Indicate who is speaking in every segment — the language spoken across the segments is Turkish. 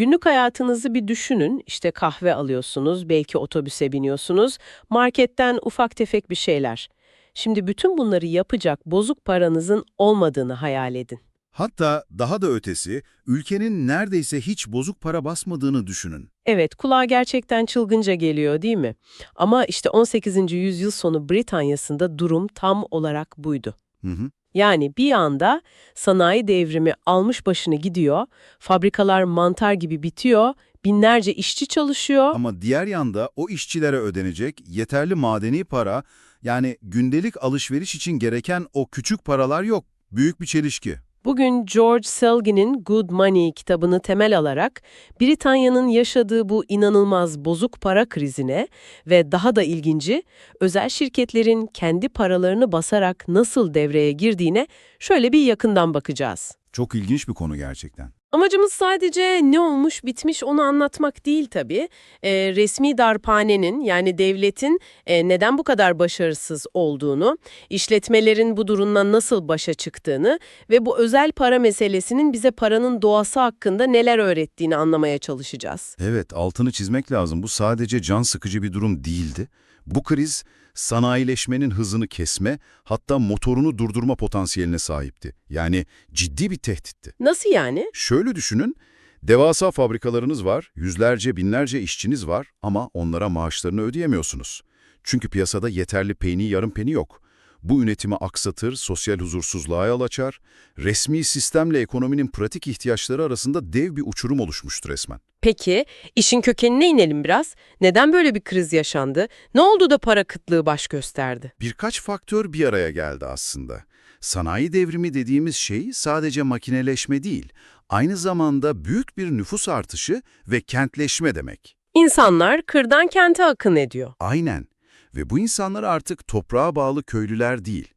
Speaker 1: Günlük hayatınızı bir düşünün. İşte kahve alıyorsunuz, belki otobüse biniyorsunuz, marketten ufak tefek bir şeyler. Şimdi bütün bunları yapacak bozuk paranızın olmadığını hayal edin.
Speaker 2: Hatta daha da ötesi, ülkenin neredeyse hiç bozuk para basmadığını düşünün.
Speaker 1: Evet, kulağa gerçekten çılgınca geliyor değil mi? Ama işte 18. yüzyıl sonu Britanya'sında durum tam olarak buydu.
Speaker 2: Hı hı.
Speaker 1: Yani bir anda sanayi devrimi almış başını gidiyor, fabrikalar mantar gibi bitiyor, binlerce işçi çalışıyor.
Speaker 2: Ama diğer yanda o işçilere ödenecek yeterli madeni para, yani gündelik alışveriş için gereken o küçük paralar yok. Büyük bir çelişki.
Speaker 1: Bugün George Selgin'in Good Money kitabını temel alarak Britanya'nın yaşadığı bu inanılmaz bozuk para krizine ve daha da ilginci özel şirketlerin kendi paralarını basarak nasıl devreye girdiğine şöyle bir yakından bakacağız.
Speaker 2: Çok ilginç bir konu gerçekten.
Speaker 1: Amacımız sadece ne olmuş bitmiş onu anlatmak değil tabii. Ee, resmi darphanenin yani devletin e, neden bu kadar başarısız olduğunu, işletmelerin bu durumdan nasıl başa çıktığını ve bu özel para meselesinin bize paranın doğası hakkında neler öğrettiğini anlamaya çalışacağız.
Speaker 2: Evet, altını çizmek lazım. Bu sadece can sıkıcı bir durum değildi. Bu kriz, sanayileşmenin hızını kesme, hatta motorunu durdurma potansiyeline sahipti. Yani ciddi bir tehditti.
Speaker 1: Nasıl yani?
Speaker 2: Şöyle düşünün, devasa fabrikalarınız var, yüzlerce binlerce işçiniz var ama onlara maaşlarını ödeyemiyorsunuz. Çünkü piyasada yeterli peyni yarım peni yok. Bu üretimi aksatır, sosyal huzursuzluğa yol açar, resmi sistemle ekonominin pratik ihtiyaçları arasında dev bir uçurum oluşmuştur resmen.
Speaker 1: Peki, işin kökenine inelim biraz. Neden böyle bir kriz yaşandı? Ne oldu da para kıtlığı baş gösterdi?
Speaker 2: Birkaç faktör bir araya geldi aslında. Sanayi devrimi dediğimiz şey sadece makineleşme değil, aynı zamanda büyük bir nüfus artışı ve kentleşme demek.
Speaker 1: İnsanlar kırdan kente akın ediyor.
Speaker 2: Aynen. Ve bu insanlar artık toprağa bağlı köylüler değil.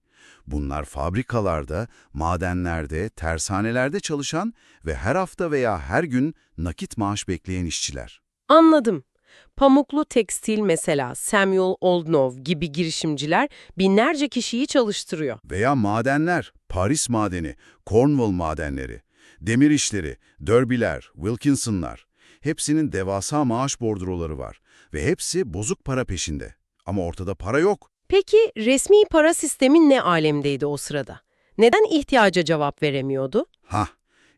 Speaker 2: Bunlar fabrikalarda, madenlerde, tersanelerde çalışan ve her hafta veya her gün nakit maaş bekleyen işçiler.
Speaker 1: Anladım. Pamuklu tekstil mesela Samuel Oldnov gibi girişimciler binlerce kişiyi çalıştırıyor.
Speaker 2: Veya madenler, Paris madeni, Cornwall madenleri, demir işleri, Derby'ler, Wilkinson'lar. Hepsinin devasa maaş bordroları var ve hepsi bozuk para peşinde. Ama ortada para yok.
Speaker 1: Peki resmi para sistemi ne alemdeydi o sırada? Neden ihtiyaca cevap veremiyordu?
Speaker 2: Hah,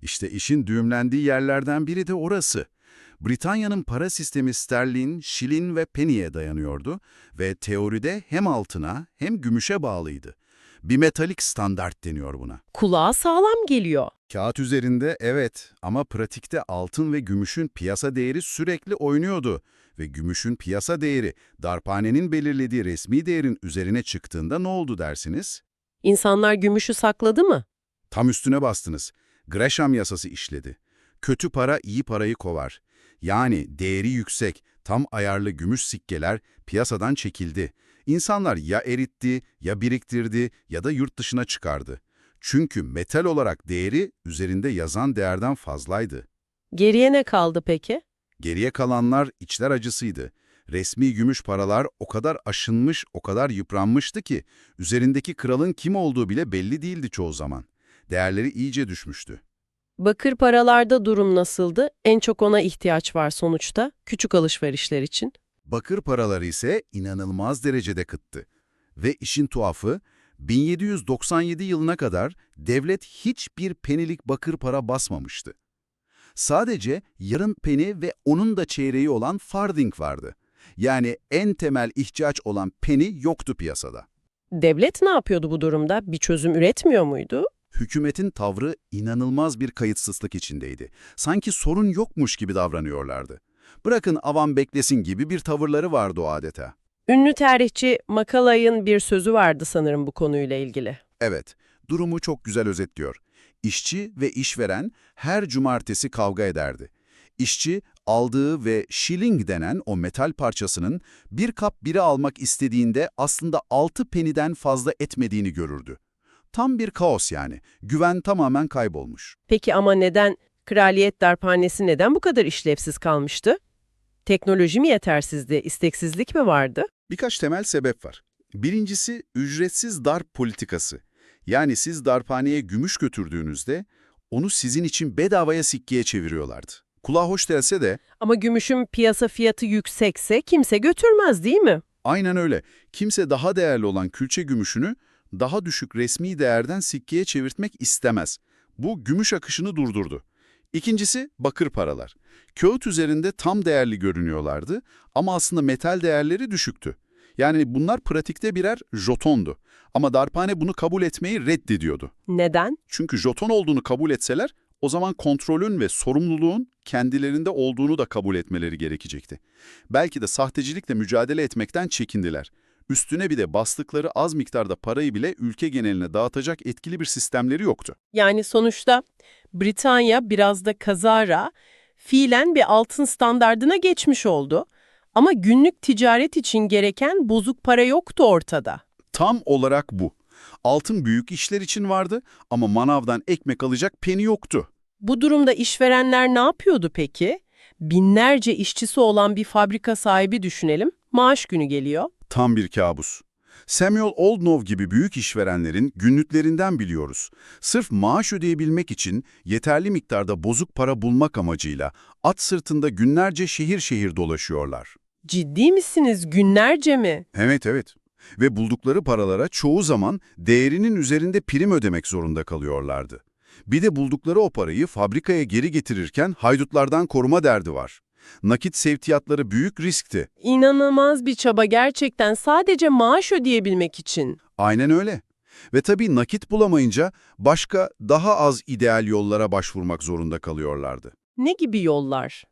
Speaker 2: işte işin düğümlendiği yerlerden biri de orası. Britanya'nın para sistemi sterlin, şilin ve penny'e dayanıyordu ve teoride hem altına hem gümüşe bağlıydı. Bir metalik standart deniyor buna.
Speaker 1: Kulağa sağlam geliyor.
Speaker 2: Kağıt üzerinde evet ama pratikte altın ve gümüşün piyasa değeri sürekli oynuyordu ve gümüşün piyasa değeri darphanenin belirlediği resmi değerin üzerine çıktığında ne oldu dersiniz?
Speaker 1: İnsanlar gümüşü sakladı mı?
Speaker 2: Tam üstüne bastınız. Gresham yasası işledi. Kötü para iyi parayı kovar. Yani değeri yüksek, tam ayarlı gümüş sikkeler piyasadan çekildi. İnsanlar ya eritti, ya biriktirdi ya da yurt dışına çıkardı. Çünkü metal olarak değeri üzerinde yazan değerden fazlaydı.
Speaker 1: Geriye ne kaldı peki?
Speaker 2: Geriye kalanlar içler acısıydı. Resmi gümüş paralar o kadar aşınmış, o kadar yıpranmıştı ki üzerindeki kralın kim olduğu bile belli değildi çoğu zaman. Değerleri iyice düşmüştü.
Speaker 1: Bakır paralarda durum nasıldı? En çok ona ihtiyaç var sonuçta, küçük alışverişler için.
Speaker 2: Bakır paraları ise inanılmaz derecede kıttı. Ve işin tuhafı, 1797 yılına kadar devlet hiçbir penilik bakır para basmamıştı. Sadece yarım peni ve onun da çeyreği olan farthing vardı. Yani en temel ihtiyaç olan peni yoktu piyasada.
Speaker 1: Devlet ne yapıyordu bu durumda? Bir çözüm üretmiyor muydu?
Speaker 2: Hükümetin tavrı inanılmaz bir kayıtsızlık içindeydi. Sanki sorun yokmuş gibi davranıyorlardı. Bırakın avam beklesin gibi bir tavırları vardı o adeta.
Speaker 1: Ünlü tarihçi Makalay'ın bir sözü vardı sanırım bu konuyla ilgili.
Speaker 2: Evet, durumu çok güzel özetliyor. İşçi ve işveren her cumartesi kavga ederdi. İşçi aldığı ve shilling denen o metal parçasının bir kap biri almak istediğinde aslında 6 peniden fazla etmediğini görürdü. Tam bir kaos yani. Güven tamamen kaybolmuş.
Speaker 1: Peki ama neden kraliyet darphanesi neden bu kadar işlevsiz kalmıştı? Teknoloji mi yetersizdi, isteksizlik mi vardı?
Speaker 2: Birkaç temel sebep var. Birincisi ücretsiz darp politikası. Yani siz darphaneye gümüş götürdüğünüzde onu sizin için bedavaya sikkeye çeviriyorlardı. Kulağa hoş gelse de
Speaker 1: Ama gümüşün piyasa fiyatı yüksekse kimse götürmez değil mi?
Speaker 2: aynen öyle. Kimse daha değerli olan külçe gümüşünü daha düşük resmi değerden sikkeye çevirtmek istemez. Bu gümüş akışını durdurdu. İkincisi bakır paralar. Kağıt üzerinde tam değerli görünüyorlardı ama aslında metal değerleri düşüktü. Yani bunlar pratikte birer jotondu. Ama darphane bunu kabul etmeyi reddediyordu.
Speaker 1: Neden?
Speaker 2: Çünkü joton olduğunu kabul etseler, o zaman kontrolün ve sorumluluğun kendilerinde olduğunu da kabul etmeleri gerekecekti. Belki de sahtecilikle mücadele etmekten çekindiler. Üstüne bir de bastıkları az miktarda parayı bile ülke geneline dağıtacak etkili bir sistemleri yoktu.
Speaker 1: Yani sonuçta Britanya biraz da kazara fiilen bir altın standardına geçmiş oldu. Ama günlük ticaret için gereken bozuk para yoktu ortada.
Speaker 2: Tam olarak bu. Altın büyük işler için vardı ama manavdan ekmek alacak peni yoktu.
Speaker 1: Bu durumda işverenler ne yapıyordu peki? Binlerce işçisi olan bir fabrika sahibi düşünelim. Maaş günü geliyor.
Speaker 2: Tam bir kabus. Samuel Oldknow gibi büyük işverenlerin günlüklerinden biliyoruz. Sırf maaş ödeyebilmek için yeterli miktarda bozuk para bulmak amacıyla at sırtında günlerce şehir şehir dolaşıyorlar.
Speaker 1: Ciddi misiniz? Günlerce mi?
Speaker 2: Evet evet. Ve buldukları paralara çoğu zaman değerinin üzerinde prim ödemek zorunda kalıyorlardı. Bir de buldukları o parayı fabrikaya geri getirirken haydutlardan koruma derdi var. Nakit sevkiyatları büyük riskti.
Speaker 1: İnanılmaz bir çaba gerçekten sadece maaş ödeyebilmek için.
Speaker 2: Aynen öyle. Ve tabii nakit bulamayınca başka daha az ideal yollara başvurmak zorunda kalıyorlardı.
Speaker 1: Ne gibi yollar?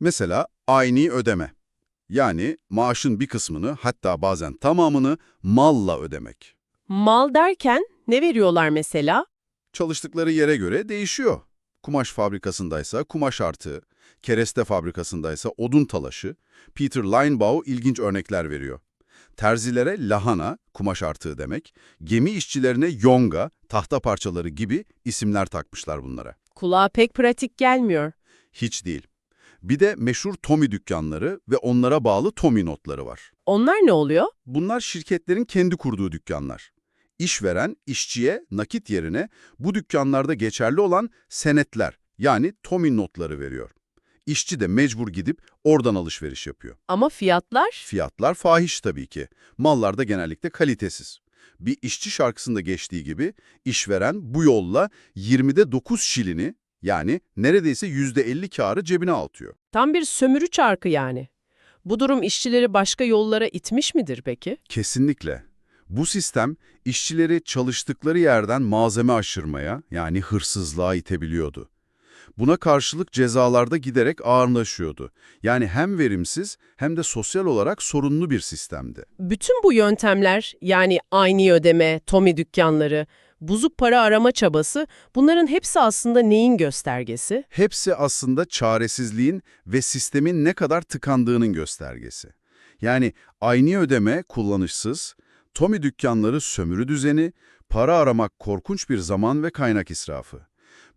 Speaker 2: Mesela aynı ödeme. Yani maaşın bir kısmını hatta bazen tamamını malla ödemek.
Speaker 1: Mal derken ne veriyorlar mesela?
Speaker 2: Çalıştıkları yere göre değişiyor. Kumaş fabrikasındaysa kumaş artığı, kereste fabrikasındaysa odun talaşı, Peter Linebaugh ilginç örnekler veriyor. Terzilere lahana, kumaş artığı demek, gemi işçilerine yonga, tahta parçaları gibi isimler takmışlar bunlara.
Speaker 1: Kulağa pek pratik gelmiyor.
Speaker 2: Hiç değil. Bir de meşhur Tommy dükkanları ve onlara bağlı Tommy notları var.
Speaker 1: Onlar ne oluyor?
Speaker 2: Bunlar şirketlerin kendi kurduğu dükkanlar. İşveren, işçiye nakit yerine bu dükkanlarda geçerli olan senetler yani Tommy notları veriyor. İşçi de mecbur gidip oradan alışveriş yapıyor.
Speaker 1: Ama fiyatlar?
Speaker 2: Fiyatlar fahiş tabii ki. Mallar da genellikle kalitesiz. Bir işçi şarkısında geçtiği gibi işveren bu yolla 20'de 9 şilini yani neredeyse %50 karı cebine atıyor.
Speaker 1: Tam bir sömürü çarkı yani. Bu durum işçileri başka yollara itmiş midir peki?
Speaker 2: Kesinlikle. Bu sistem işçileri çalıştıkları yerden malzeme aşırmaya yani hırsızlığa itebiliyordu. Buna karşılık cezalarda giderek ağırlaşıyordu. Yani hem verimsiz hem de sosyal olarak sorunlu bir sistemdi.
Speaker 1: Bütün bu yöntemler yani aynı ödeme, Tommy dükkanları, bozuk para arama çabası bunların hepsi aslında neyin göstergesi?
Speaker 2: Hepsi aslında çaresizliğin ve sistemin ne kadar tıkandığının göstergesi. Yani aynı ödeme kullanışsız, Tommy dükkanları sömürü düzeni, para aramak korkunç bir zaman ve kaynak israfı.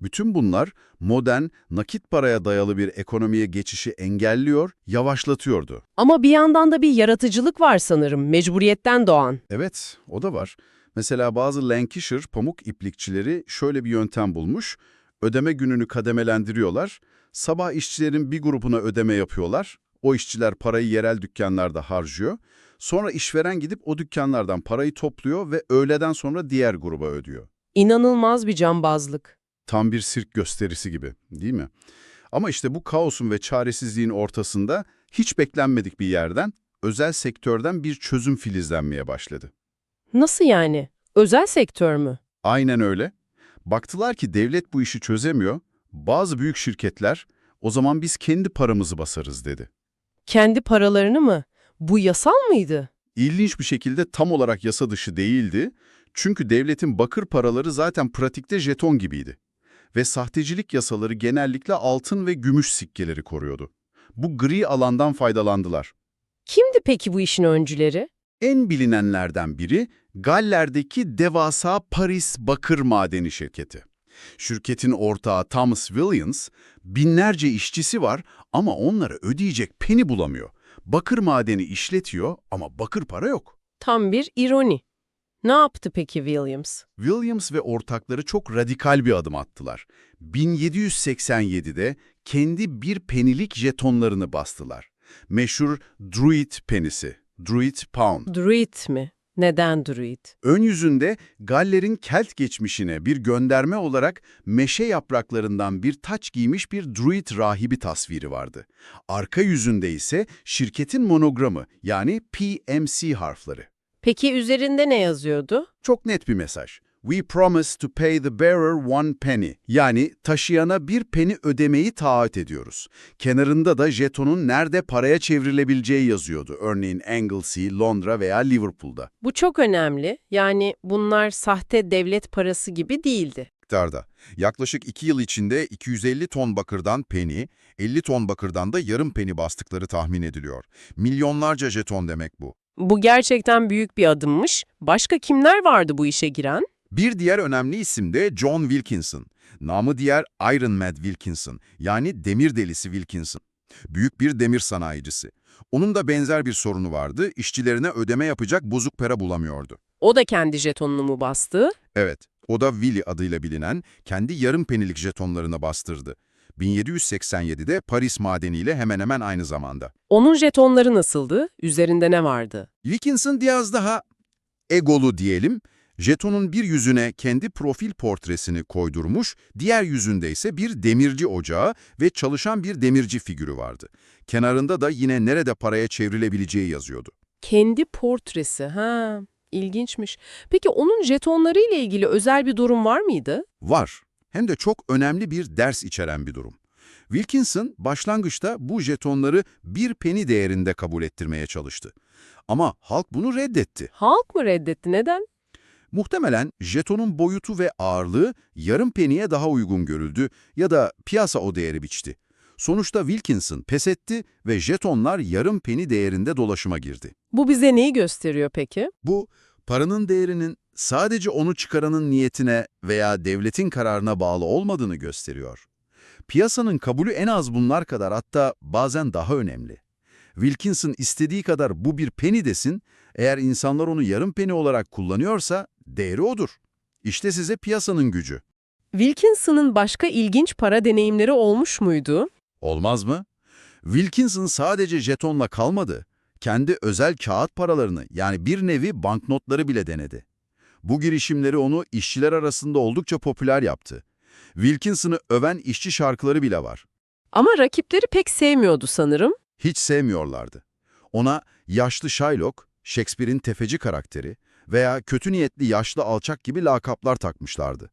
Speaker 2: Bütün bunlar modern, nakit paraya dayalı bir ekonomiye geçişi engelliyor, yavaşlatıyordu.
Speaker 1: Ama bir yandan da bir yaratıcılık var sanırım, mecburiyetten doğan.
Speaker 2: Evet, o da var. Mesela bazı Lancashire pamuk iplikçileri şöyle bir yöntem bulmuş. Ödeme gününü kademelendiriyorlar. Sabah işçilerin bir grubuna ödeme yapıyorlar. O işçiler parayı yerel dükkanlarda harcıyor. Sonra işveren gidip o dükkanlardan parayı topluyor ve öğleden sonra diğer gruba ödüyor.
Speaker 1: İnanılmaz bir cambazlık.
Speaker 2: Tam bir sirk gösterisi gibi, değil mi? Ama işte bu kaosun ve çaresizliğin ortasında hiç beklenmedik bir yerden, özel sektörden bir çözüm filizlenmeye başladı.
Speaker 1: Nasıl yani? Özel sektör mü?
Speaker 2: Aynen öyle. Baktılar ki devlet bu işi çözemiyor. Bazı büyük şirketler o zaman biz kendi paramızı basarız dedi.
Speaker 1: Kendi paralarını mı? Bu yasal mıydı?
Speaker 2: İlginç bir şekilde tam olarak yasa dışı değildi. Çünkü devletin bakır paraları zaten pratikte jeton gibiydi. Ve sahtecilik yasaları genellikle altın ve gümüş sikkeleri koruyordu. Bu gri alandan faydalandılar.
Speaker 1: Kimdi peki bu işin öncüleri?
Speaker 2: En bilinenlerden biri Galler'deki devasa Paris Bakır Madeni Şirketi. Şirketin ortağı Thomas Williams, binlerce işçisi var ama onlara ödeyecek peni bulamıyor. Bakır madeni işletiyor ama bakır para yok.
Speaker 1: Tam bir ironi. Ne yaptı peki Williams?
Speaker 2: Williams ve ortakları çok radikal bir adım attılar. 1787'de
Speaker 3: kendi bir penilik jetonlarını bastılar. Meşhur Druid penisi, Druid Pound.
Speaker 1: Druid mi? Neden druid?
Speaker 3: Ön yüzünde Galler'in Kelt geçmişine bir gönderme olarak meşe yapraklarından bir taç giymiş bir druid rahibi tasviri vardı. Arka yüzünde ise şirketin monogramı yani PMC harfleri.
Speaker 1: Peki üzerinde ne yazıyordu?
Speaker 3: Çok net bir mesaj. We promise to pay the bearer one penny. Yani taşıyana bir penny ödemeyi taahhüt ediyoruz. Kenarında da jetonun nerede paraya çevrilebileceği yazıyordu. Örneğin Anglesey, Londra veya Liverpool'da.
Speaker 1: Bu çok önemli. Yani bunlar sahte devlet parası gibi değildi.
Speaker 2: miktarda. Yaklaşık 2 yıl içinde 250 ton bakırdan peni, 50 ton bakırdan da yarım peni bastıkları tahmin ediliyor. Milyonlarca jeton demek bu.
Speaker 1: Bu gerçekten büyük bir adımmış. Başka kimler vardı bu işe giren?
Speaker 2: Bir diğer önemli isim de John Wilkinson. Namı diğer Iron Mad Wilkinson, yani demir delisi Wilkinson. Büyük bir demir sanayicisi. Onun da benzer bir sorunu vardı, işçilerine ödeme yapacak bozuk para bulamıyordu.
Speaker 1: O da kendi jetonunu mu bastı?
Speaker 2: Evet, o da Willy adıyla bilinen kendi yarım penilik jetonlarına bastırdı. 1787'de Paris madeniyle hemen hemen aynı zamanda.
Speaker 1: Onun jetonları nasıldı? Üzerinde ne vardı?
Speaker 2: Wilkinson biraz daha egolu diyelim. Jetonun bir yüzüne kendi profil portresini koydurmuş, diğer yüzünde ise bir demirci ocağı ve çalışan bir demirci figürü vardı. Kenarında da yine nerede paraya çevrilebileceği yazıyordu.
Speaker 1: Kendi portresi. Ha, ilginçmiş. Peki onun jetonları ile ilgili özel bir durum var mıydı?
Speaker 2: Var. Hem de çok önemli bir ders içeren bir durum. Wilkinson başlangıçta bu jetonları bir peni değerinde kabul ettirmeye çalıştı. Ama halk bunu reddetti.
Speaker 1: Halk mı reddetti? Neden?
Speaker 2: Muhtemelen jetonun boyutu ve ağırlığı yarım peniye daha uygun görüldü ya da piyasa o değeri biçti. Sonuçta Wilkinson pes etti ve jetonlar yarım peni değerinde dolaşıma girdi.
Speaker 1: Bu bize neyi gösteriyor peki?
Speaker 2: Bu, paranın değerinin sadece onu çıkaranın niyetine veya devletin kararına bağlı olmadığını gösteriyor. Piyasanın kabulü en az bunlar kadar hatta bazen daha önemli. Wilkinson istediği kadar bu bir penny desin, eğer insanlar onu yarım penny olarak kullanıyorsa değeri odur. İşte size piyasanın gücü.
Speaker 1: Wilkinson'ın başka ilginç para deneyimleri olmuş muydu?
Speaker 2: Olmaz mı? Wilkinson sadece jetonla kalmadı. Kendi özel kağıt paralarını yani bir nevi banknotları bile denedi. Bu girişimleri onu işçiler arasında oldukça popüler yaptı. Wilkinson'ı öven işçi şarkıları bile var.
Speaker 1: Ama rakipleri pek sevmiyordu sanırım.
Speaker 2: Hiç sevmiyorlardı. Ona yaşlı Shylock, Shakespeare'in tefeci karakteri veya kötü niyetli yaşlı alçak gibi lakaplar takmışlardı.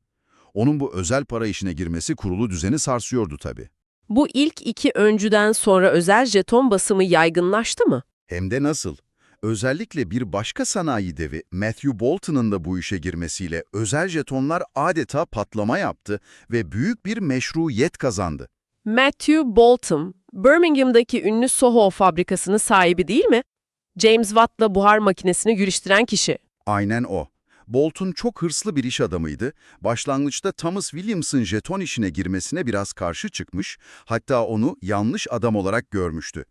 Speaker 2: Onun bu özel para işine girmesi kurulu düzeni sarsıyordu tabii.
Speaker 1: Bu ilk iki öncüden sonra özel jeton basımı yaygınlaştı mı?
Speaker 3: Hem de nasıl? Özellikle bir başka sanayi devi Matthew Bolton'un da bu işe girmesiyle özel jetonlar adeta patlama yaptı ve büyük bir meşruiyet kazandı.
Speaker 1: Matthew Bolton, Birmingham'daki ünlü Soho fabrikasının sahibi değil mi? James Watt'la buhar makinesini geliştiren kişi.
Speaker 3: Aynen o. Bolton çok hırslı bir iş adamıydı. Başlangıçta Thomas Williams'ın jeton işine girmesine biraz karşı çıkmış, hatta onu yanlış adam olarak görmüştü.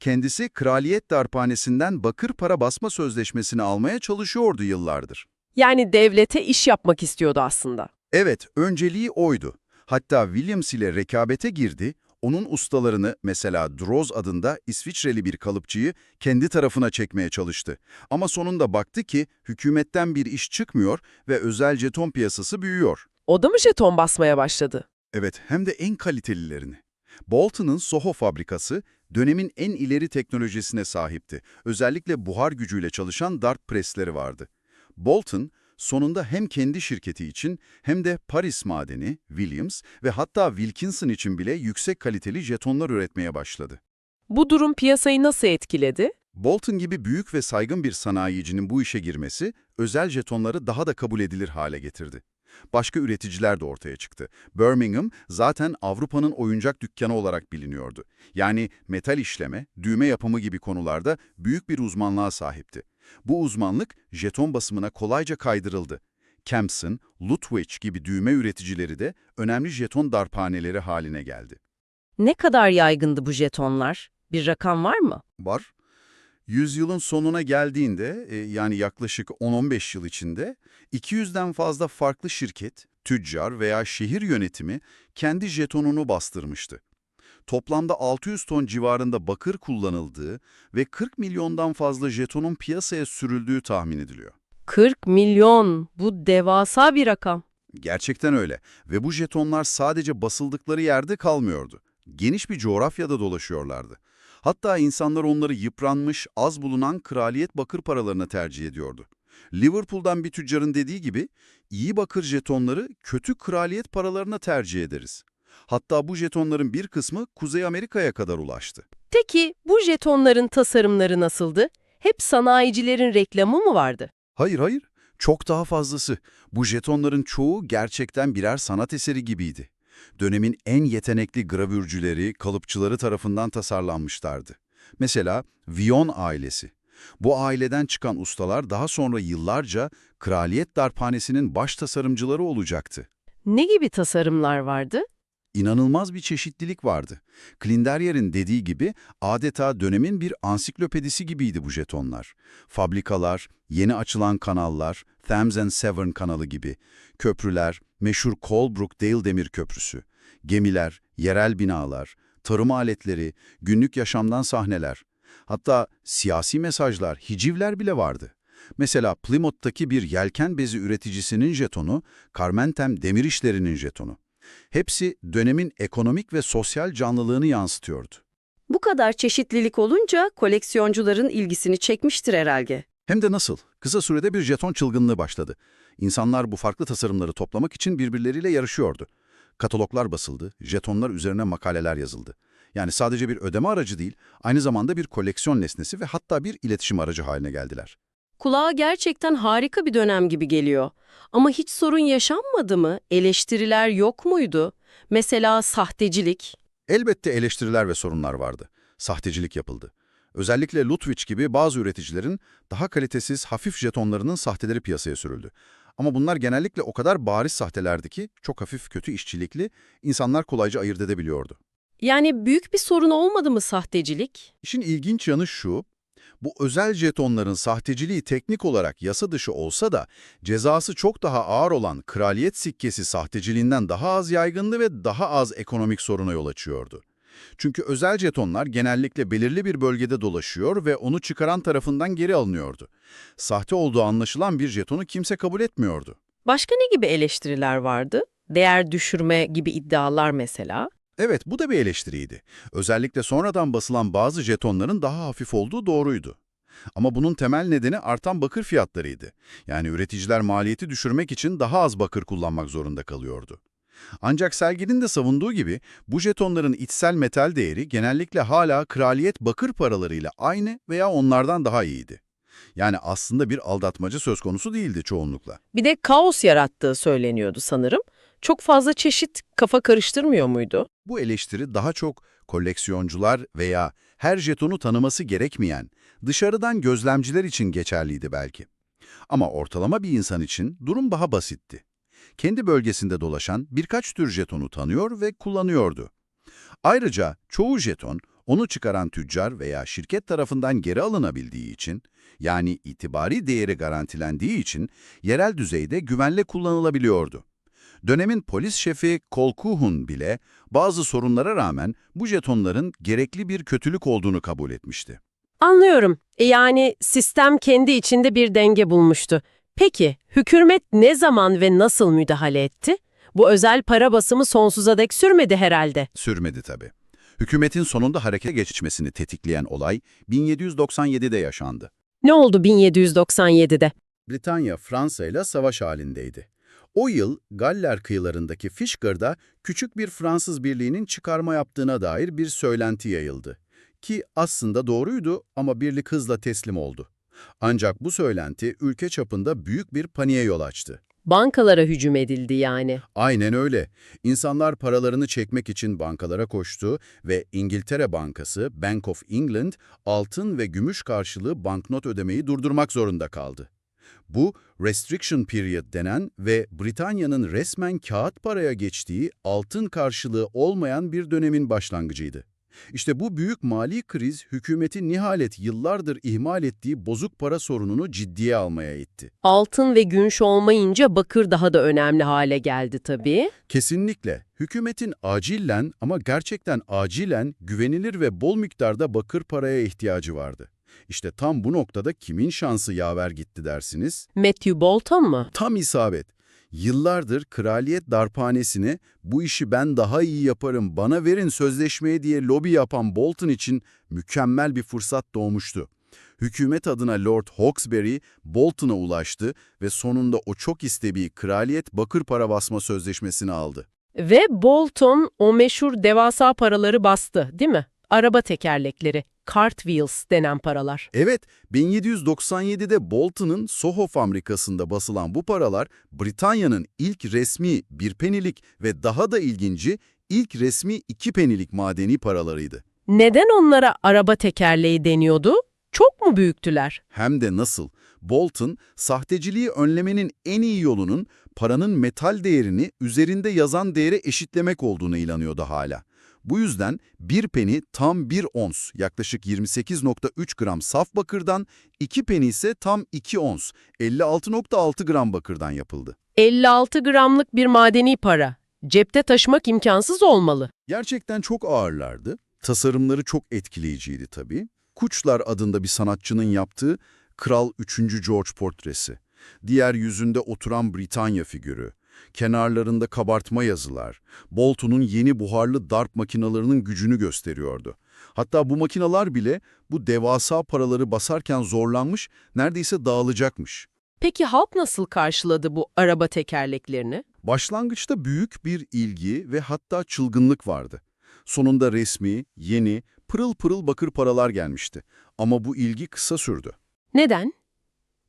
Speaker 3: Kendisi kraliyet darphanesinden bakır para basma sözleşmesini almaya çalışıyordu yıllardır.
Speaker 1: Yani devlete iş yapmak istiyordu aslında.
Speaker 3: Evet, önceliği oydu. Hatta Williams ile rekabete girdi, onun ustalarını mesela Droz adında İsviçreli bir kalıpçıyı kendi tarafına çekmeye çalıştı. Ama sonunda baktı ki hükümetten bir iş çıkmıyor ve özel jeton piyasası büyüyor.
Speaker 1: O da mı jeton basmaya başladı?
Speaker 3: Evet, hem de en kalitelilerini. Bolton'un Soho fabrikası dönemin en ileri teknolojisine sahipti. Özellikle buhar gücüyle çalışan dart presleri vardı. Bolton, sonunda hem kendi şirketi için hem de Paris madeni, Williams ve hatta Wilkinson için bile yüksek kaliteli jetonlar üretmeye başladı.
Speaker 1: Bu durum piyasayı nasıl etkiledi?
Speaker 3: Bolton gibi büyük ve saygın bir sanayicinin bu işe girmesi, özel jetonları daha da kabul edilir hale getirdi. Başka üreticiler de ortaya çıktı. Birmingham zaten Avrupa'nın oyuncak dükkanı olarak biliniyordu. Yani metal işleme, düğme yapımı gibi konularda büyük bir uzmanlığa sahipti. Bu uzmanlık jeton basımına kolayca kaydırıldı. Kempson, Lutwich gibi düğme üreticileri de önemli jeton darphaneleri haline geldi.
Speaker 4: Ne kadar yaygındı bu jetonlar? Bir rakam var mı?
Speaker 3: var. Yüzyılın sonuna geldiğinde, e, yani yaklaşık 10-15 yıl içinde 200'den fazla farklı şirket, tüccar veya şehir yönetimi kendi jetonunu bastırmıştı.
Speaker 2: Toplamda 600 ton civarında bakır kullanıldığı ve 40 milyondan fazla jetonun piyasaya sürüldüğü tahmin ediliyor.
Speaker 1: 40 milyon. Bu devasa bir rakam.
Speaker 2: Gerçekten öyle ve bu jetonlar sadece basıldıkları yerde kalmıyordu. Geniş bir coğrafyada dolaşıyorlardı. Hatta insanlar onları yıpranmış, az bulunan kraliyet bakır paralarına tercih ediyordu. Liverpool'dan bir tüccarın dediği gibi, iyi bakır jetonları kötü kraliyet paralarına tercih ederiz. Hatta bu jetonların bir kısmı Kuzey Amerika'ya kadar ulaştı.
Speaker 1: Peki bu jetonların tasarımları nasıldı? Hep sanayicilerin reklamı mı vardı?
Speaker 2: Hayır hayır, çok daha fazlası. Bu jetonların çoğu gerçekten birer sanat eseri gibiydi. Dönemin en yetenekli gravürcüleri, kalıpçıları tarafından tasarlanmışlardı. Mesela Vion ailesi. Bu aileden çıkan ustalar daha sonra yıllarca Kraliyet Darphanesi'nin baş tasarımcıları olacaktı.
Speaker 1: Ne gibi tasarımlar vardı?
Speaker 2: İnanılmaz bir çeşitlilik vardı. Klinderyer'in dediği gibi adeta dönemin bir ansiklopedisi gibiydi bu jetonlar. Fabrikalar, yeni açılan kanallar, Thames and Severn kanalı gibi, köprüler, meşhur Colebrook-Dale Demir Köprüsü, gemiler, yerel binalar, tarım aletleri, günlük yaşamdan sahneler. Hatta siyasi mesajlar, hicivler bile vardı. Mesela Plymouth'taki bir yelken bezi üreticisinin jetonu, Carmentem Demir İşleri'nin jetonu. Hepsi dönemin ekonomik ve sosyal canlılığını yansıtıyordu.
Speaker 5: Bu kadar çeşitlilik olunca koleksiyoncuların ilgisini çekmiştir herhalde.
Speaker 2: Hem de nasıl? Kısa sürede bir jeton çılgınlığı başladı. İnsanlar bu farklı tasarımları toplamak için birbirleriyle yarışıyordu. Kataloglar basıldı, jetonlar üzerine makaleler yazıldı. Yani sadece bir ödeme aracı değil, aynı zamanda bir koleksiyon nesnesi ve hatta bir iletişim aracı haline geldiler.
Speaker 5: Kulağa gerçekten harika bir dönem gibi geliyor. Ama hiç sorun yaşanmadı mı? Eleştiriler yok muydu? Mesela sahtecilik.
Speaker 2: Elbette eleştiriler ve sorunlar vardı. Sahtecilik yapıldı. Özellikle Ludwig gibi bazı üreticilerin daha kalitesiz, hafif jetonlarının sahteleri piyasaya sürüldü. Ama bunlar genellikle o kadar bariz sahtelerdi ki çok hafif kötü işçilikli, insanlar kolayca ayırt edebiliyordu.
Speaker 5: Yani büyük bir sorun olmadı mı sahtecilik?
Speaker 2: İşin ilginç yanı şu, bu özel jetonların sahteciliği teknik olarak yasa dışı olsa da cezası çok daha ağır olan kraliyet sikkesi sahteciliğinden daha az yaygındı ve daha az ekonomik soruna yol açıyordu. Çünkü özel jetonlar genellikle belirli bir bölgede dolaşıyor ve onu çıkaran tarafından geri alınıyordu. Sahte olduğu anlaşılan bir jetonu kimse kabul etmiyordu.
Speaker 1: Başka ne gibi eleştiriler vardı? Değer düşürme gibi iddialar mesela.
Speaker 2: Evet, bu da bir eleştiriydi. Özellikle sonradan basılan bazı jetonların daha hafif olduğu doğruydu. Ama bunun temel nedeni artan bakır fiyatlarıydı. Yani üreticiler maliyeti düşürmek için daha az bakır kullanmak zorunda kalıyordu. Ancak Selgin'in de savunduğu gibi bu jetonların içsel metal değeri genellikle hala kraliyet bakır paralarıyla aynı veya onlardan daha iyiydi. Yani aslında bir aldatmaca söz konusu değildi çoğunlukla.
Speaker 1: Bir de kaos yarattığı söyleniyordu sanırım. Çok fazla çeşit kafa karıştırmıyor muydu?
Speaker 2: Bu eleştiri daha çok koleksiyoncular veya her jetonu tanıması gerekmeyen, dışarıdan gözlemciler için geçerliydi belki. Ama ortalama bir insan için durum daha basitti. Kendi bölgesinde dolaşan birkaç tür jetonu tanıyor ve kullanıyordu. Ayrıca çoğu jeton, onu çıkaran tüccar veya şirket tarafından geri alınabildiği için, yani itibari değeri garantilendiği için yerel düzeyde güvenle kullanılabiliyordu. Dönemin polis şefi Kolkuhun bile bazı sorunlara rağmen bu jetonların gerekli bir kötülük olduğunu kabul etmişti.
Speaker 1: Anlıyorum. Yani sistem kendi içinde bir denge bulmuştu. Peki hükümet ne zaman ve nasıl müdahale etti? Bu özel para basımı sonsuza dek sürmedi herhalde.
Speaker 2: Sürmedi tabii. Hükümetin sonunda harekete geçmesini tetikleyen olay 1797'de yaşandı.
Speaker 1: Ne oldu 1797'de?
Speaker 2: Britanya Fransa ile savaş halindeydi. O yıl Galler kıyılarındaki Fishguard'a küçük bir Fransız birliğinin çıkarma yaptığına dair bir söylenti yayıldı. Ki aslında doğruydu ama birlik hızla teslim oldu. Ancak bu söylenti ülke çapında büyük bir paniğe yol açtı.
Speaker 1: Bankalara hücum edildi yani.
Speaker 2: Aynen öyle. İnsanlar paralarını çekmek için bankalara koştu ve İngiltere Bankası, Bank of England, altın ve gümüş karşılığı banknot ödemeyi durdurmak zorunda kaldı. Bu, Restriction Period denen ve Britanya'nın resmen kağıt paraya geçtiği altın karşılığı olmayan bir dönemin başlangıcıydı. İşte bu büyük mali kriz hükümetin nihayet yıllardır ihmal ettiği bozuk para sorununu ciddiye almaya itti.
Speaker 5: Altın ve gümüş olmayınca bakır daha da önemli hale geldi tabii.
Speaker 2: Kesinlikle hükümetin acilen ama gerçekten acilen güvenilir ve bol miktarda bakır paraya ihtiyacı vardı. İşte tam bu noktada kimin şansı yaver gitti dersiniz?
Speaker 5: Matthew Bolton mı?
Speaker 2: Tam isabet. Yıllardır kraliyet darphanesine bu işi ben daha iyi yaparım bana verin sözleşmeye diye lobi yapan Bolton için mükemmel bir fırsat doğmuştu. Hükümet adına Lord Hawkesbury Bolton'a ulaştı ve sonunda o çok istediği kraliyet bakır para basma sözleşmesini aldı.
Speaker 1: Ve Bolton o meşhur devasa paraları bastı, değil mi? Araba tekerlekleri, cartwheels denen paralar.
Speaker 2: Evet, 1797'de Bolton'ın Soho fabrikasında basılan bu paralar Britanya'nın ilk resmi bir penilik ve daha da ilginci ilk resmi iki penilik madeni paralarıydı.
Speaker 1: Neden onlara araba tekerleği deniyordu? Çok mu büyüktüler?
Speaker 2: Hem de nasıl? Bolton, sahteciliği önlemenin en iyi yolunun paranın metal değerini üzerinde yazan değere eşitlemek olduğunu inanıyordu hala. Bu yüzden bir peni tam bir ons, yaklaşık 28.3 gram saf bakırdan, iki peni ise tam 2 ons, 56.6 gram bakırdan yapıldı.
Speaker 1: 56 gramlık bir madeni para. Cepte taşımak imkansız olmalı.
Speaker 2: Gerçekten çok ağırlardı. Tasarımları çok etkileyiciydi tabii. Kuçlar adında bir sanatçının yaptığı Kral 3. George portresi. Diğer yüzünde oturan Britanya figürü. Kenarlarında kabartma yazılar. Bolton'un yeni buharlı darp makinalarının gücünü gösteriyordu. Hatta bu makinalar bile bu devasa paraları basarken zorlanmış, neredeyse dağılacakmış.
Speaker 1: Peki halk nasıl karşıladı bu araba tekerleklerini?
Speaker 2: Başlangıçta büyük bir ilgi ve hatta çılgınlık vardı. Sonunda resmi, yeni, pırıl pırıl bakır paralar gelmişti. Ama bu ilgi kısa sürdü.
Speaker 1: Neden?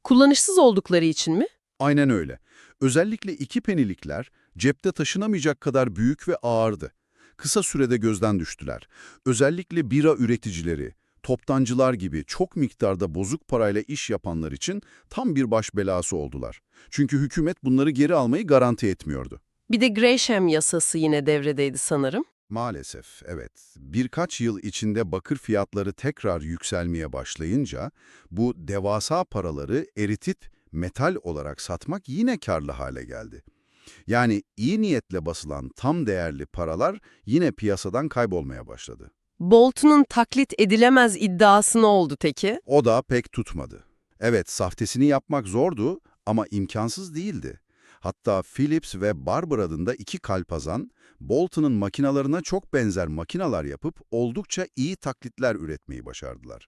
Speaker 1: Kullanışsız oldukları için mi?
Speaker 2: Aynen öyle. Özellikle iki penilikler cepte taşınamayacak kadar büyük ve ağırdı. Kısa sürede gözden düştüler. Özellikle bira üreticileri, toptancılar gibi çok miktarda bozuk parayla iş yapanlar için tam bir baş belası oldular. Çünkü hükümet bunları geri almayı garanti etmiyordu.
Speaker 1: Bir de Gresham yasası yine devredeydi sanırım.
Speaker 2: Maalesef, evet. Birkaç yıl içinde bakır fiyatları tekrar yükselmeye başlayınca bu devasa paraları eritip metal olarak satmak yine karlı hale geldi. Yani iyi niyetle basılan tam değerli paralar yine piyasadan kaybolmaya başladı.
Speaker 1: Bolton'un taklit edilemez iddiası ne oldu peki?
Speaker 2: O da pek tutmadı. Evet, sahtesini yapmak zordu ama imkansız değildi. Hatta Philips ve Barber adında iki kalpazan, Bolton'un makinalarına çok benzer makinalar yapıp oldukça iyi taklitler üretmeyi başardılar.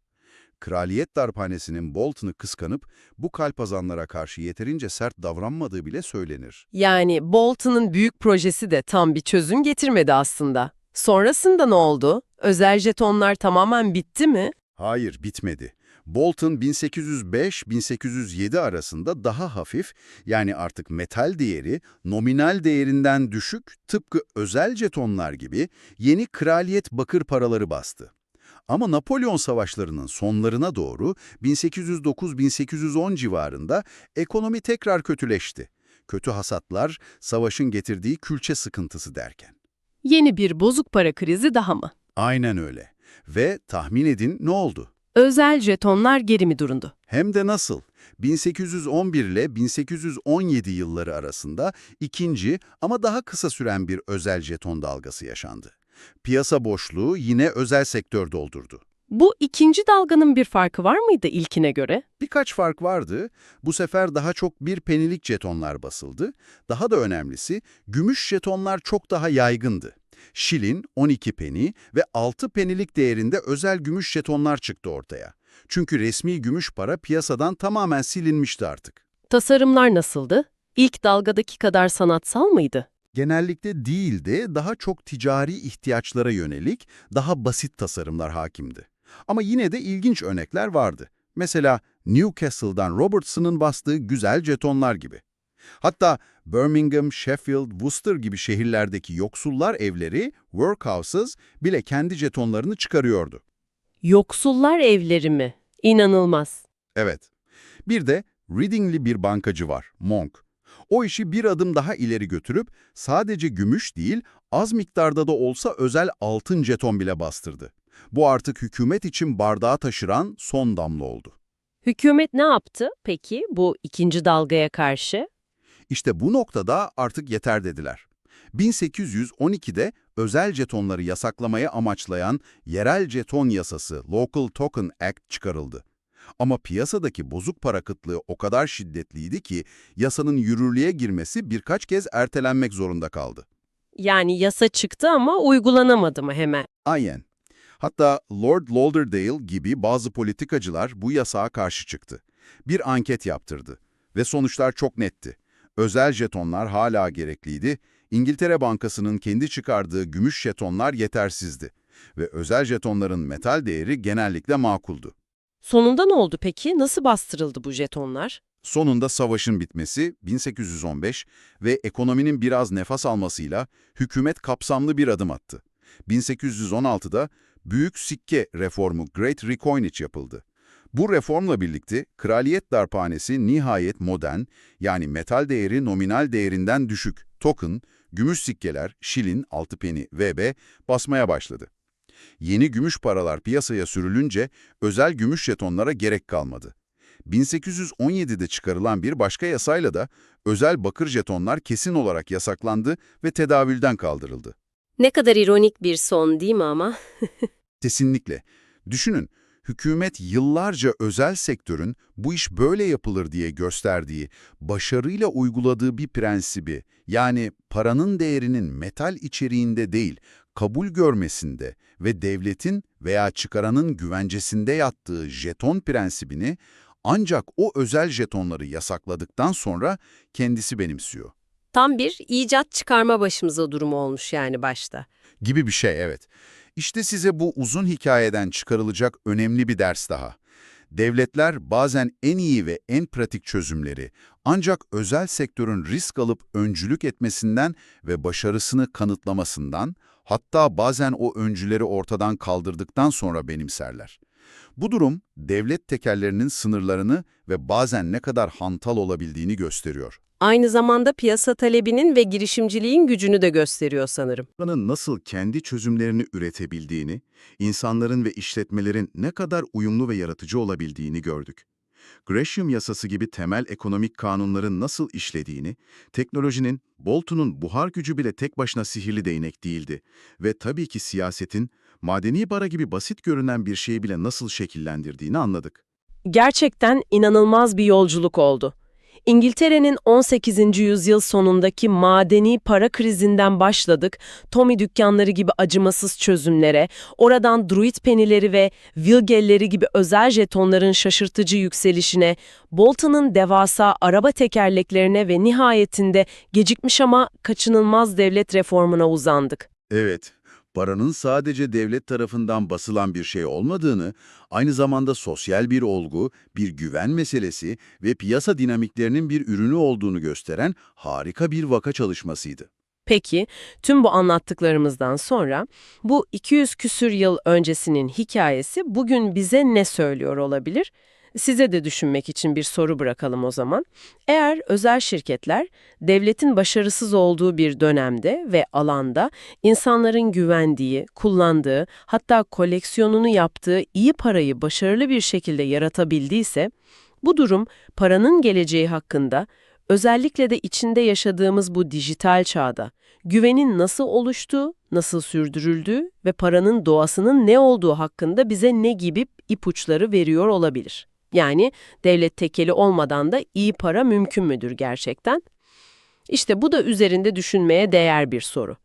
Speaker 2: Kraliyet Darphanesi'nin Bolton'u kıskanıp bu kalpazanlara karşı yeterince sert davranmadığı bile söylenir.
Speaker 1: Yani Bolton'un büyük projesi de tam bir çözüm getirmedi aslında. Sonrasında ne oldu? Özel jetonlar tamamen bitti mi?
Speaker 2: Hayır, bitmedi. Bolton 1805-1807 arasında daha hafif, yani artık metal değeri nominal değerinden düşük, tıpkı özel jetonlar gibi yeni kraliyet bakır paraları bastı. Ama Napolyon savaşlarının sonlarına doğru 1809-1810 civarında ekonomi tekrar kötüleşti. Kötü hasatlar, savaşın getirdiği külçe sıkıntısı derken.
Speaker 1: Yeni bir bozuk para krizi daha mı?
Speaker 2: Aynen öyle. Ve tahmin edin ne oldu?
Speaker 1: Özel jetonlar geri mi durundu?
Speaker 2: Hem de nasıl? 1811 ile 1817 yılları arasında ikinci ama daha kısa süren bir özel jeton dalgası yaşandı. Piyasa boşluğu yine özel sektör doldurdu.
Speaker 1: Bu ikinci dalganın bir farkı var mıydı ilkine göre?
Speaker 2: Birkaç fark vardı. Bu sefer daha çok bir penilik jetonlar basıldı. Daha da önemlisi gümüş jetonlar çok daha yaygındı. Şilin 12 peni ve 6 penilik değerinde özel gümüş jetonlar çıktı ortaya. Çünkü resmi gümüş para piyasadan tamamen silinmişti artık.
Speaker 1: Tasarımlar nasıldı? İlk dalgadaki kadar sanatsal mıydı?
Speaker 2: Genellikle değildi, daha çok ticari ihtiyaçlara yönelik daha basit tasarımlar hakimdi. Ama yine de ilginç örnekler vardı. Mesela Newcastle'dan Robertson'ın bastığı güzel jetonlar gibi. Hatta Birmingham, Sheffield, Worcester gibi şehirlerdeki yoksullar evleri, workhouses bile kendi jetonlarını çıkarıyordu.
Speaker 1: Yoksullar evleri mi? İnanılmaz.
Speaker 2: Evet. Bir de Reading'li bir bankacı var, Monk. O işi bir adım daha ileri götürüp sadece gümüş değil, Az miktarda da olsa özel altın jeton bile bastırdı. Bu artık hükümet için bardağı taşıran son damla oldu.
Speaker 5: Hükümet ne yaptı peki bu ikinci dalgaya karşı?
Speaker 2: İşte bu noktada artık yeter dediler. 1812'de özel jetonları yasaklamayı amaçlayan Yerel Jeton Yasası Local Token Act çıkarıldı. Ama piyasadaki bozuk para kıtlığı o kadar şiddetliydi ki yasanın yürürlüğe girmesi birkaç kez ertelenmek zorunda kaldı.
Speaker 5: Yani yasa çıktı ama uygulanamadı mı hemen?
Speaker 2: Aynen. Hatta Lord Lauderdale gibi bazı politikacılar bu yasağa karşı çıktı. Bir anket yaptırdı ve sonuçlar çok netti. Özel jetonlar hala gerekliydi, İngiltere Bankası'nın kendi çıkardığı gümüş jetonlar yetersizdi ve özel jetonların metal değeri genellikle makuldu.
Speaker 5: Sonunda ne oldu peki? Nasıl bastırıldı bu jetonlar?
Speaker 2: Sonunda savaşın bitmesi 1815 ve ekonominin biraz nefas almasıyla hükümet kapsamlı bir adım attı. 1816'da Büyük Sikke Reformu Great Recoinage yapıldı. Bu reformla birlikte kraliyet darphanesi nihayet modern, yani metal değeri nominal değerinden düşük, token, gümüş sikkeler, şilin, altı peni, VB basmaya başladı. Yeni gümüş paralar piyasaya sürülünce özel gümüş jetonlara gerek kalmadı. 1817'de çıkarılan bir başka yasayla da özel bakır jetonlar kesin olarak yasaklandı ve tedavülden kaldırıldı.
Speaker 5: Ne kadar ironik bir son değil mi ama?
Speaker 2: Kesinlikle. Düşünün, hükümet yıllarca özel sektörün bu iş böyle yapılır diye gösterdiği, başarıyla uyguladığı bir prensibi, yani paranın değerinin metal içeriğinde değil, kabul görmesinde ve devletin veya çıkaranın güvencesinde yattığı jeton prensibini ancak o özel jetonları yasakladıktan sonra kendisi benimsiyor.
Speaker 5: Tam bir icat çıkarma başımıza durumu olmuş yani başta.
Speaker 2: Gibi bir şey evet. İşte size bu uzun hikayeden çıkarılacak önemli bir ders daha. Devletler bazen en iyi ve en pratik çözümleri ancak özel sektörün risk alıp öncülük etmesinden ve başarısını kanıtlamasından, hatta bazen o öncüleri ortadan kaldırdıktan sonra benimserler. Bu durum, devlet tekerlerinin sınırlarını ve bazen ne kadar hantal olabildiğini gösteriyor.
Speaker 5: Aynı zamanda piyasa talebinin ve girişimciliğin gücünü de gösteriyor sanırım.
Speaker 2: Nasıl kendi çözümlerini üretebildiğini, insanların ve işletmelerin ne kadar uyumlu ve yaratıcı olabildiğini gördük. Gresham yasası gibi temel ekonomik kanunların nasıl işlediğini, teknolojinin, Bolton'un buhar gücü bile tek başına sihirli değnek değildi ve tabii ki siyasetin, madeni bara gibi basit görünen bir şeyi bile nasıl şekillendirdiğini anladık.
Speaker 1: Gerçekten inanılmaz bir yolculuk oldu. İngiltere'nin 18. yüzyıl sonundaki madeni para krizinden başladık, Tommy dükkanları gibi acımasız çözümlere, oradan druid penileri ve Wilgelleri gibi özel jetonların şaşırtıcı yükselişine, Bolton'ın devasa araba tekerleklerine ve nihayetinde gecikmiş ama kaçınılmaz devlet reformuna uzandık.
Speaker 2: Evet, paranın sadece devlet tarafından basılan bir şey olmadığını, aynı zamanda sosyal bir olgu, bir güven meselesi ve piyasa dinamiklerinin bir ürünü olduğunu gösteren harika bir vaka çalışmasıydı.
Speaker 1: Peki, tüm bu anlattıklarımızdan sonra bu 200 küsür yıl öncesinin hikayesi bugün bize ne söylüyor olabilir? Size de düşünmek için bir soru bırakalım o zaman. Eğer özel şirketler devletin başarısız olduğu bir dönemde ve alanda insanların güvendiği, kullandığı, hatta koleksiyonunu yaptığı iyi parayı başarılı bir şekilde yaratabildiyse, bu durum paranın geleceği hakkında özellikle de içinde yaşadığımız bu dijital çağda güvenin nasıl oluştuğu, nasıl sürdürüldüğü ve paranın doğasının ne olduğu hakkında bize ne gibi ipuçları veriyor olabilir. Yani devlet tekeli olmadan da iyi para mümkün müdür gerçekten? İşte bu da üzerinde düşünmeye değer bir soru.